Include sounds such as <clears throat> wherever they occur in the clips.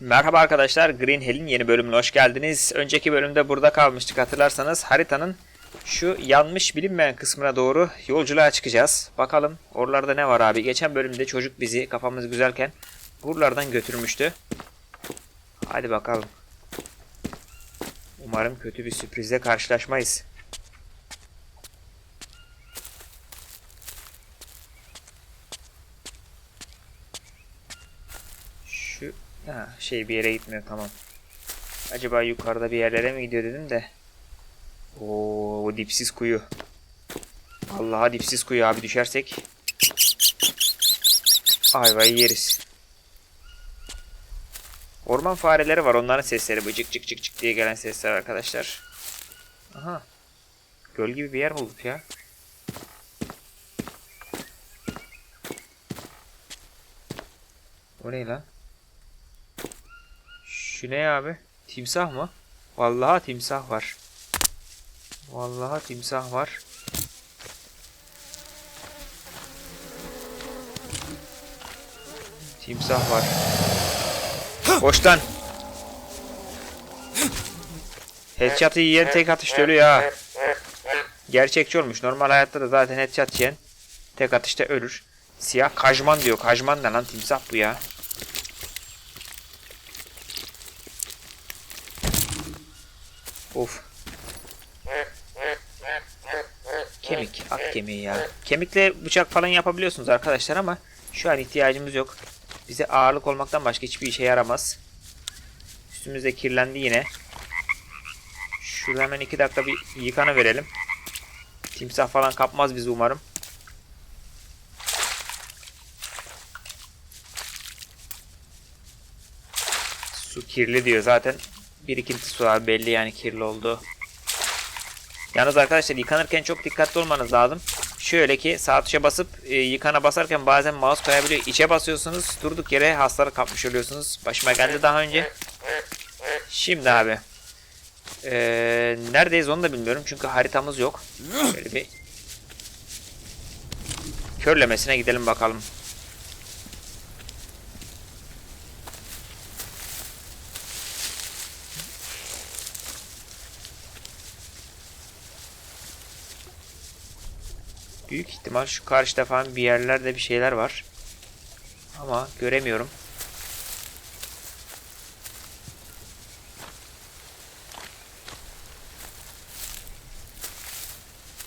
Merhaba arkadaşlar, Green Hell'in yeni bölümüne hoş geldiniz. Önceki bölümde burada kalmıştık hatırlarsanız haritanın şu yanmış bilinmeyen kısmına doğru yolculuğa çıkacağız. Bakalım oralarda ne var abi. Geçen bölümde çocuk bizi kafamız güzelken buralardan götürmüştü. Hadi bakalım. Umarım kötü bir sürprizle karşılaşmayız. Şu ha, şey bir yere gitmiyor tamam. Acaba yukarıda bir yerlere mi gidiyor dedim de. Oo dipsiz kuyu. Allah'a dipsiz kuyu abi düşersek. Ayvayı yeriz. Orman fareleri var onların sesleri bu cık cık cık cık diye gelen sesler arkadaşlar. Aha. Göl gibi bir yer bulduk ya. O ne lan? Şu ne abi? Timsah mı? Vallahi timsah var. Vallahi timsah var. Timsah var. Boştan. Headshot'ı yiyen tek atışta ölüyor ha. Gerçekçi olmuş. Normal hayatta da zaten headshot yiyen tek atışta ölür. Siyah kajman diyor. Kajman ne lan timsah bu ya. Of. Kemik, ak kemiği ya. Kemikle bıçak falan yapabiliyorsunuz arkadaşlar ama şu an ihtiyacımız yok. Bize ağırlık olmaktan başka hiçbir işe yaramaz. Üstümüz de kirlendi yine. Şurada hemen iki dakika bir yıkanı verelim. Timsah falan kapmaz bizi umarım. Su kirli diyor zaten. Birikinti su abi belli yani kirli oldu. Yalnız arkadaşlar yıkanırken çok dikkatli olmanız lazım. Şöyle ki sağ tuşa basıp e, yıkana basarken bazen mouse kayabiliyor. İçe basıyorsunuz durduk yere hastalık kapmış oluyorsunuz. Başıma geldi daha önce. Şimdi abi. Ee, neredeyiz onu da bilmiyorum çünkü haritamız yok. Böyle bir körlemesine gidelim bakalım. Büyük ihtimal şu karşıda falan bir yerlerde bir şeyler var. Ama göremiyorum.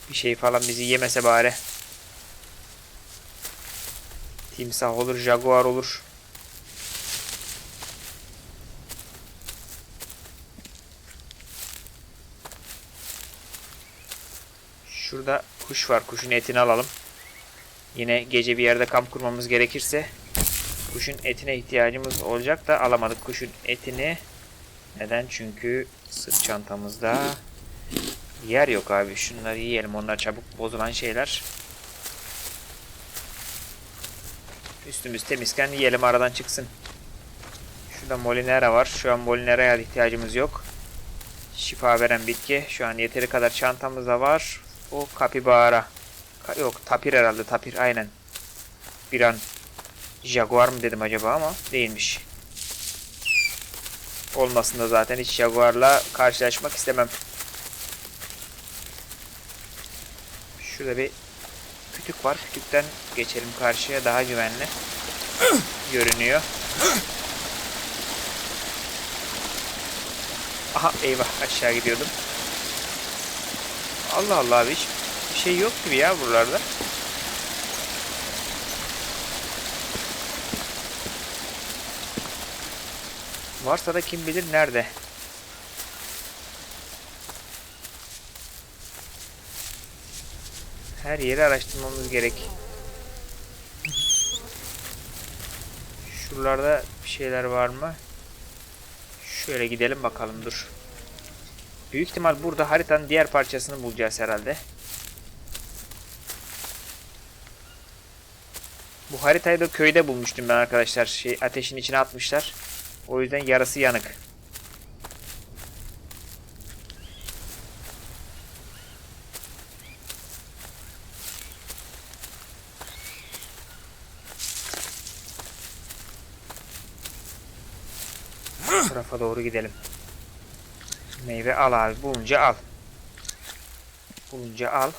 Bir şey falan bizi yemese bari. Timsah olur, jaguar olur. Şurada kuş var. Kuşun etini alalım. Yine gece bir yerde kamp kurmamız gerekirse kuşun etine ihtiyacımız olacak da alamadık kuşun etini. Neden? Çünkü sırt çantamızda yer yok abi. Şunları yiyelim. Onlar çabuk bozulan şeyler. Üstümüz temizken yiyelim aradan çıksın. Şurada molinera var. Şu an molinera'ya ihtiyacımız yok. Şifa veren bitki. Şu an yeteri kadar çantamızda var. O kapibara. Ka yok tapir herhalde tapir aynen. Bir an jaguar mı dedim acaba ama değilmiş. Olmasın da zaten hiç jaguarla karşılaşmak istemem. Şurada bir kütük var. Kütükten geçelim karşıya daha güvenli <clears throat> görünüyor. Aha eyvah aşağı gidiyordum. Allah Allah abi hiç bir şey yok gibi ya buralarda. Varsa da kim bilir nerede. Her yeri araştırmamız gerek. Şuralarda bir şeyler var mı? Şöyle gidelim bakalım dur. Büyük ihtimal burada haritanın diğer parçasını bulacağız herhalde. Bu haritayı da köyde bulmuştum ben arkadaşlar. Şey, ateşin içine atmışlar. O yüzden yarısı yanık. Bu tarafa doğru gidelim. Meyve al abi. Bulunca al. Bulunca al.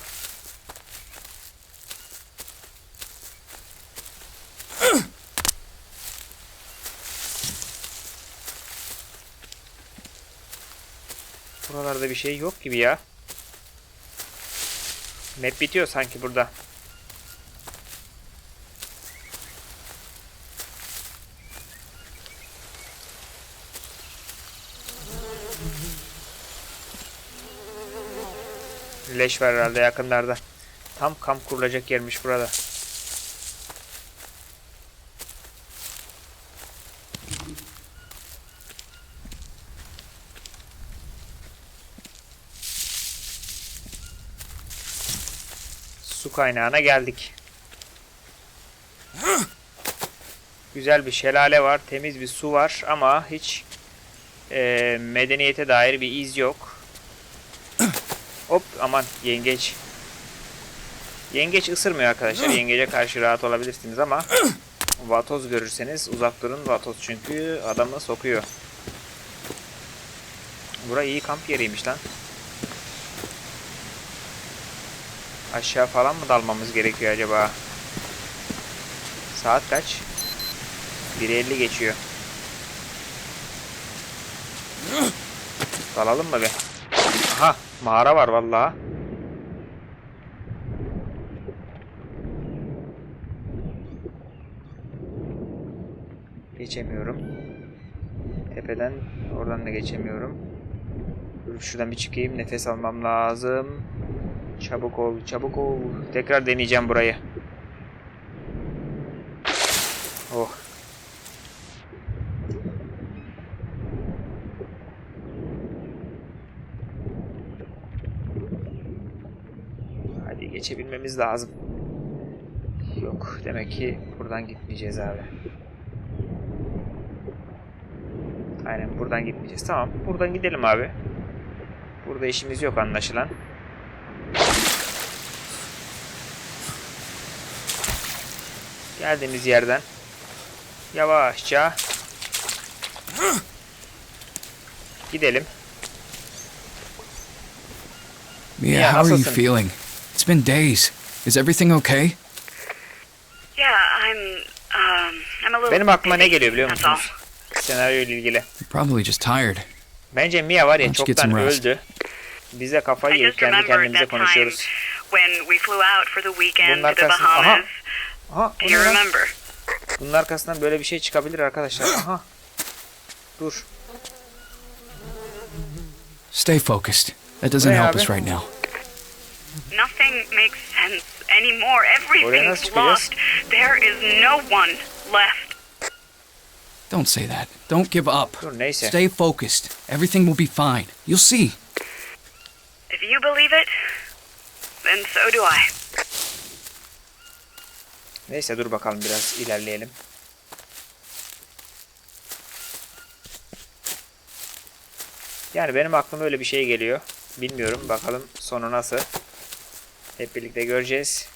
<clears throat> Buralarda bir şey yok gibi ya. Map bitiyor sanki burada. Leş var herhalde yakınlarda. Tam kamp kurulacak yermiş burada. Su kaynağına geldik. Güzel bir şelale var, temiz bir su var ama hiç eee, medeniyete dair bir iz yok. Hop aman yengeç. Yengeç ısırmıyor arkadaşlar. Yengece karşı rahat olabilirsiniz ama vatoz görürseniz uzak durun. Vatoz çünkü adamı sokuyor. Bura iyi kamp yeriymiş lan. Aşağı falan mı dalmamız gerekiyor acaba? Saat kaç? 1.50 geçiyor. Dalalım mı be? Aha mağara var vallahi. Geçemiyorum. Tepeden oradan da geçemiyorum. Dur şuradan bir çıkayım. Nefes almam lazım. Çabuk ol, çabuk ol. Tekrar deneyeceğim burayı. Oh. Hadi geçebilmemiz lazım. Yok, demek ki buradan gitmeyeceğiz abi. Aynen buradan gitmeyeceğiz. Tamam, buradan gidelim abi. Burada işimiz yok anlaşılan. Geldiğimiz yerden yavaşça gidelim. Mia, Yeah, how are you feeling? Been days. Is everything okay? Yeah, I'm um I'm a little Benim aklıma ne geliyor biliyor that's all. musunuz? Senaryo ile ilgili. You're probably just tired. Bence Mia var ya Let's get çoktan some rest. öldü. Biz de kafayı I yedik just kendi remembered kendimize that time konuşuyoruz. when we flew out for the weekend Bunlar to the karşısında- Aha! Bahamas. Aha o Do ne you lan? remember? Bunun arkasından böyle bir şey çıkabilir arkadaşlar. Aha. Dur. Stay focused. That doesn't Buraya help us right now. Nothing makes sense anymore. Everything's lost. There is no one left. Don't say that. Don't give up. Dur neyse. Stay focused. Everything will be fine. You'll see. If you believe it, then so do I. Neyse dur bakalım biraz ilerleyelim. Yani benim aklıma öyle bir şey geliyor. Bilmiyorum bakalım sonu nasıl. Hep birlikte göreceğiz.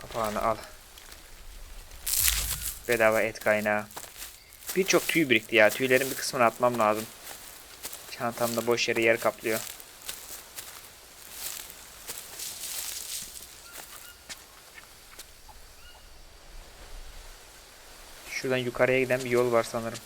Kapağını al. Bedava et kaynağı. Birçok tüy birikti ya. Tüylerin bir kısmını atmam lazım. Çantamda boş yere yer kaplıyor. Şuradan yukarıya giden bir yol var sanırım.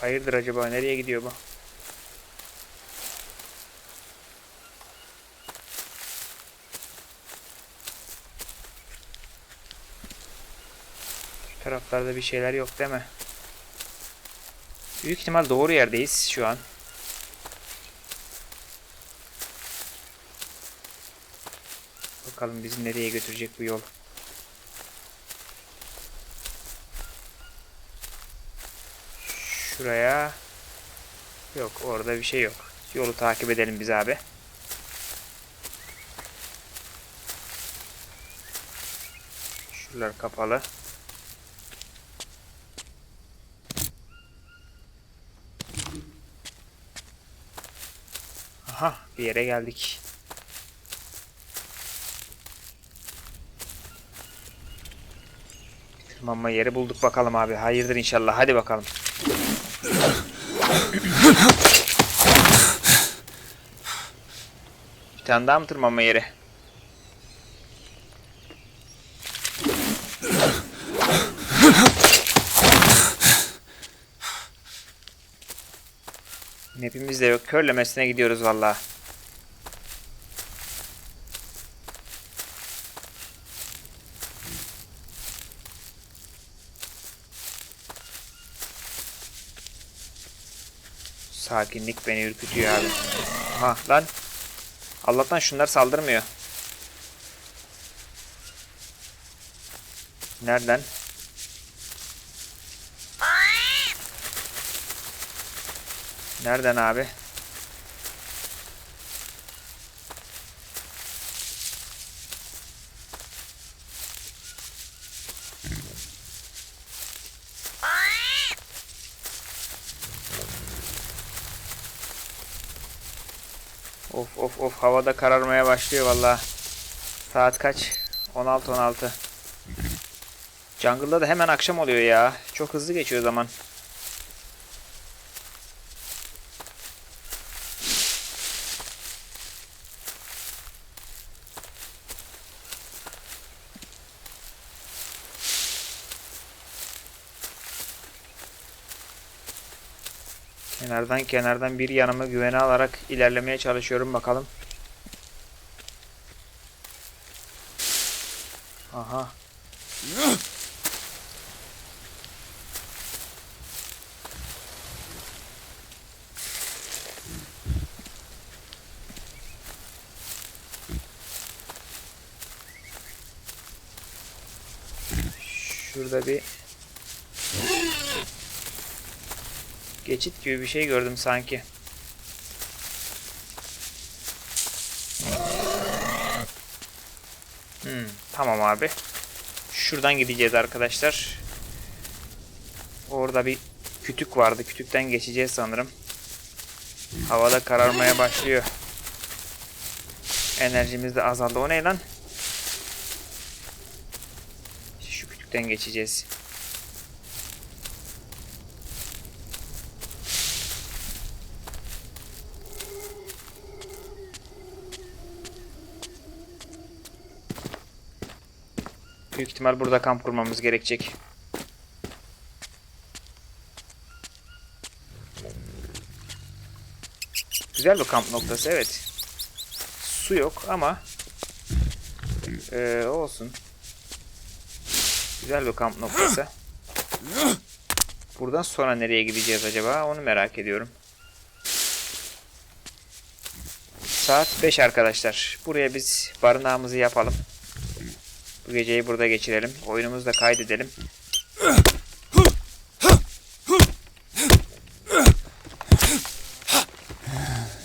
Hayırdır acaba nereye gidiyor bu? taraflarda bir şeyler yok değil mi? Büyük ihtimal doğru yerdeyiz şu an. Bakalım bizi nereye götürecek bu yol. Şuraya. Yok orada bir şey yok. Yolu takip edelim biz abi. Şuralar kapalı. Aha bir yere geldik. Tırmanma yeri bulduk bakalım abi. Hayırdır inşallah. Hadi bakalım. Bir tane daha mı tırmanma yeri? Map'imiz de yok. Körlemesine gidiyoruz valla. Sakinlik beni ürkütüyor abi. Aha lan. Allah'tan şunlar saldırmıyor. Nereden? Nereden abi? Of of of havada kararmaya başlıyor valla. Saat kaç? 16 16. Jungle'da da hemen akşam oluyor ya. Çok hızlı geçiyor zaman. Kenardan kenardan bir yanımı güvene alarak ilerlemeye çalışıyorum bakalım. Aha. Şurada bir geçit gibi bir şey gördüm sanki. Hmm, tamam abi. Şuradan gideceğiz arkadaşlar. Orada bir kütük vardı. Kütükten geçeceğiz sanırım. Havada kararmaya başlıyor. Enerjimiz de azaldı. O ne lan? Şu kütükten geçeceğiz. Büyük ihtimal burada kamp kurmamız gerekecek. Güzel bir kamp noktası evet. Su yok ama ee, olsun. Güzel bir kamp noktası. Buradan sonra nereye gideceğiz acaba? Onu merak ediyorum. Saat 5 arkadaşlar. Buraya biz barınağımızı yapalım. Bu geceyi burada geçirelim. Oyunumuzu da kaydedelim.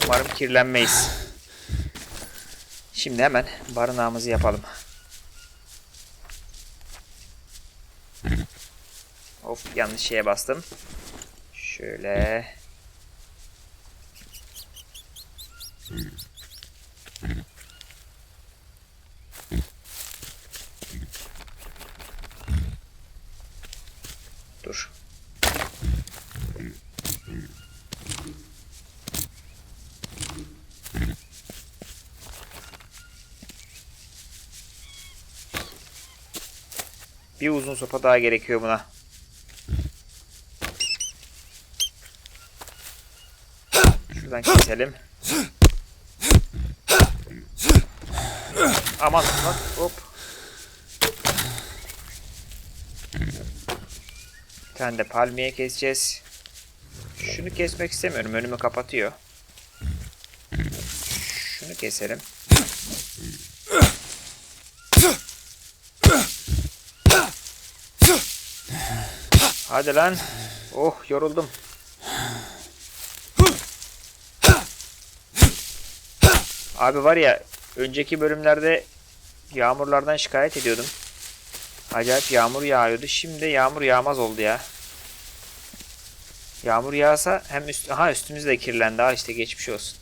Umarım kirlenmeyiz. Şimdi hemen barınağımızı yapalım. Of yanlış şeye bastım. Şöyle. Dur. Bir uzun sopa daha gerekiyor buna. Şuradan keselim. Aman bak hop. Bir tane de palmiye keseceğiz. Şunu kesmek istemiyorum. Önümü kapatıyor. Şunu keselim. Hadi lan. Oh yoruldum. Abi var ya önceki bölümlerde yağmurlardan şikayet ediyordum. Acayip yağmur yağıyordu. Şimdi yağmur yağmaz oldu ya. Yağmur yağsa hem üst aha üstümüz de kirlendi. Ha işte geçmiş olsun.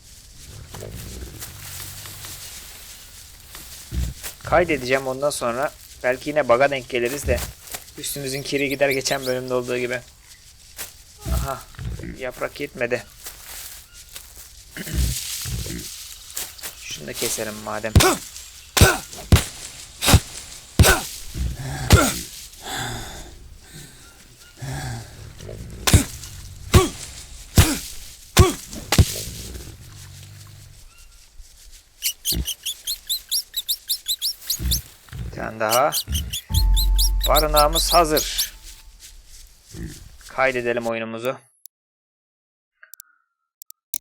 Kaydedeceğim ondan sonra belki yine baga denk geliriz de üstümüzün kiri gider geçen bölümde olduğu gibi. Aha yaprak yetmedi. Şunu da keselim madem. Bir tane daha. Barınağımız hazır. Kaydedelim oyunumuzu.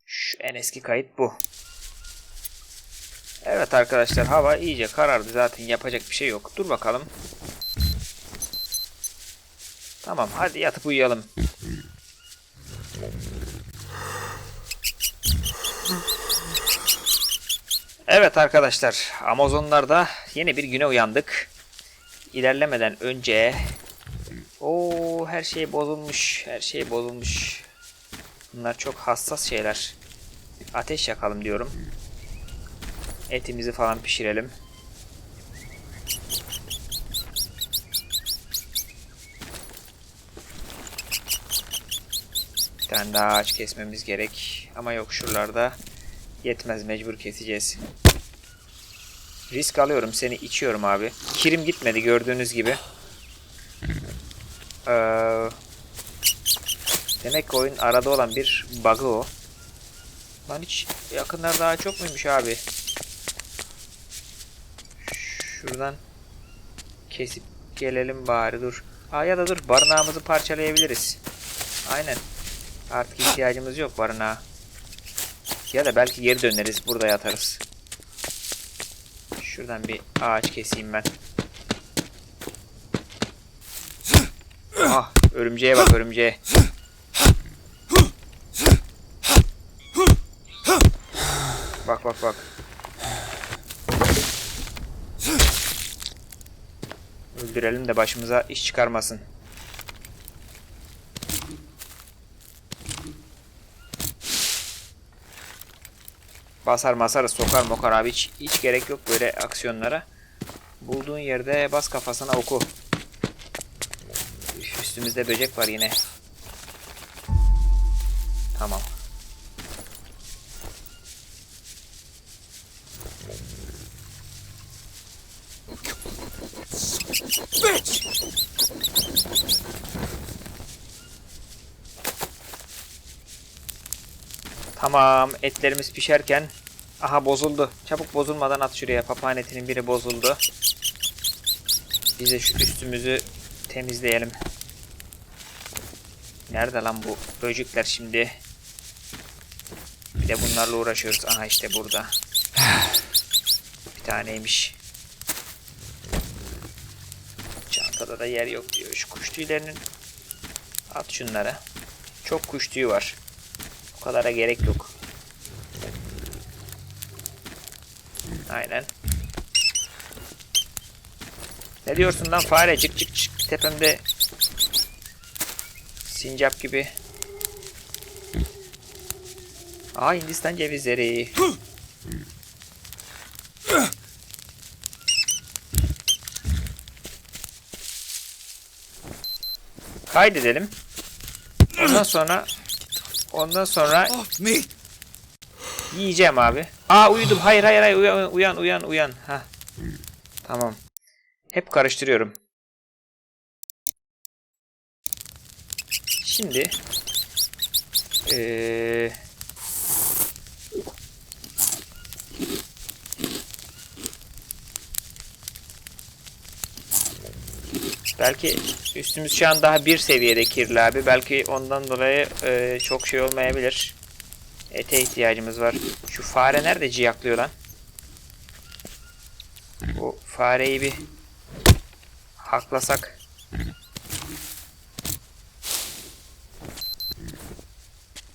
Şu en eski kayıt bu. Evet arkadaşlar hava iyice karardı zaten yapacak bir şey yok. Dur bakalım. Tamam hadi yatıp uyuyalım. Evet arkadaşlar Amazonlarda yeni bir güne uyandık. İlerlemeden önce o her şey bozulmuş. Her şey bozulmuş. Bunlar çok hassas şeyler. Ateş yakalım diyorum. Etimizi falan pişirelim. Bir tane daha ağaç kesmemiz gerek. Ama yok şuralarda yetmez mecbur keseceğiz. Risk alıyorum seni içiyorum abi. Kirim gitmedi gördüğünüz gibi. Ee, demek ki oyun arada olan bir bug'ı o. Lan hiç yakınlar daha çok muymuş abi? Şuradan kesip gelelim bari dur. Aa ya da dur barınağımızı parçalayabiliriz. Aynen. Artık ihtiyacımız yok barınağa. Ya da belki geri döneriz burada yatarız. Şuradan bir ağaç keseyim ben. Ah örümceğe bak örümceğe. Bak bak bak. Öldürelim de başımıza iş çıkarmasın. Basar masar sokar mokar abi hiç, hiç gerek yok böyle aksiyonlara. Bulduğun yerde bas kafasına oku. Üstümüzde böcek var yine. Tamam. Tamam etlerimiz pişerken aha bozuldu. Çabuk bozulmadan at şuraya. Papağan etinin biri bozuldu. Biz de şu üstümüzü temizleyelim. Nerede lan bu böcekler şimdi? Bir de bunlarla uğraşıyoruz. Aha işte burada. Bir taneymiş. Çantada da yer yok diyor. Şu kuş tüylerinin at şunları. Çok kuş tüyü var. O kadara gerek yok. Aynen. Ne diyorsun lan fare? Çık çık çık tepemde. Sincap gibi. Aa Hindistan cevizleri. Kaydedelim. Ondan sonra ondan sonra me! Yiyeceğim abi. Aa uyudum. Hayır hayır hayır uyan uyan uyan uyan. Ha. Tamam. Hep karıştırıyorum. Şimdi eee Belki üstümüz şu an daha bir seviyede kirli abi. Belki ondan dolayı eee, çok şey olmayabilir. Ete ihtiyacımız var. Şu fare nerede ciyaklıyor lan? Bu fareyi bir haklasak.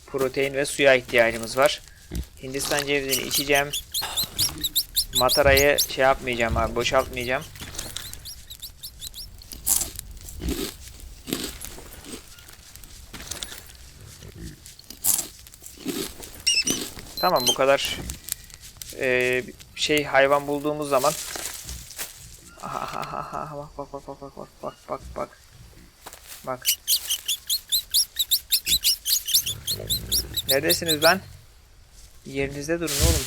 Protein ve suya ihtiyacımız var. Hindistan cevizini içeceğim. Matarayı şey yapmayacağım abi boşaltmayacağım. Tamam bu kadar e, şey hayvan bulduğumuz zaman Aha, bak bak bak bak bak bak bak bak bak bak Neredesiniz lan? Yerinizde durun oğlum.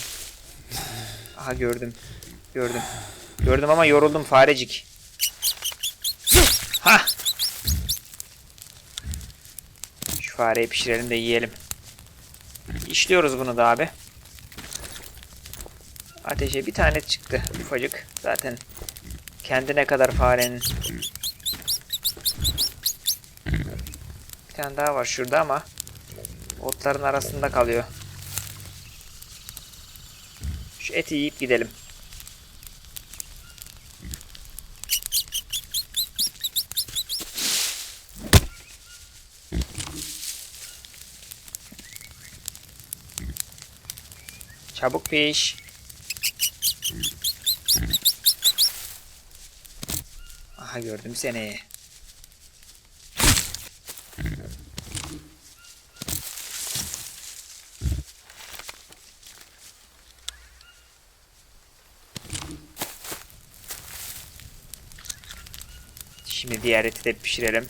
Aha gördüm. Gördüm. Gördüm ama yoruldum farecik. Ha. Şu fareyi pişirelim de yiyelim. İşliyoruz bunu da abi. Ateşe bir tane çıktı ufacık. Zaten kendine kadar farenin. Bir tane daha var şurada ama otların arasında kalıyor. Şu eti yiyip gidelim. Çabuk piş. Aha gördüm seni. Şimdi diğer eti de pişirelim.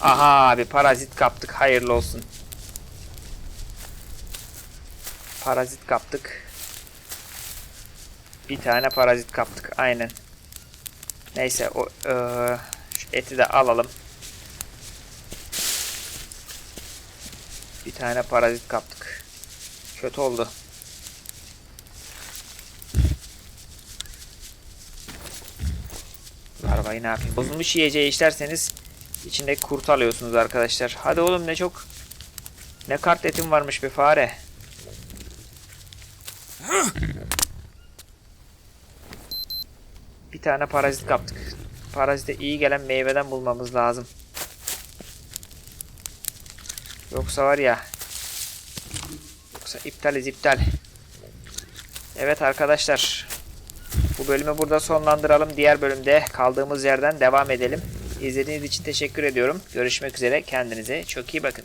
Aha abi parazit kaptık. Hayırlı olsun. Parazit kaptık. Bir tane parazit kaptık. Aynen. Neyse o eee, şu eti de alalım. Bir tane parazit kaptık. Kötü oldu. Larvayı ne yapayım? Bozulmuş yiyeceği işlerseniz içindeki kurt alıyorsunuz arkadaşlar. Hadi oğlum ne çok ne kart etim varmış bir fare. Bir tane parazit kaptık. Parazite iyi gelen meyveden bulmamız lazım. Yoksa var ya. Yoksa iptaliz iptal. Evet arkadaşlar. Bu bölümü burada sonlandıralım. Diğer bölümde kaldığımız yerden devam edelim. İzlediğiniz için teşekkür ediyorum. Görüşmek üzere. Kendinize çok iyi bakın.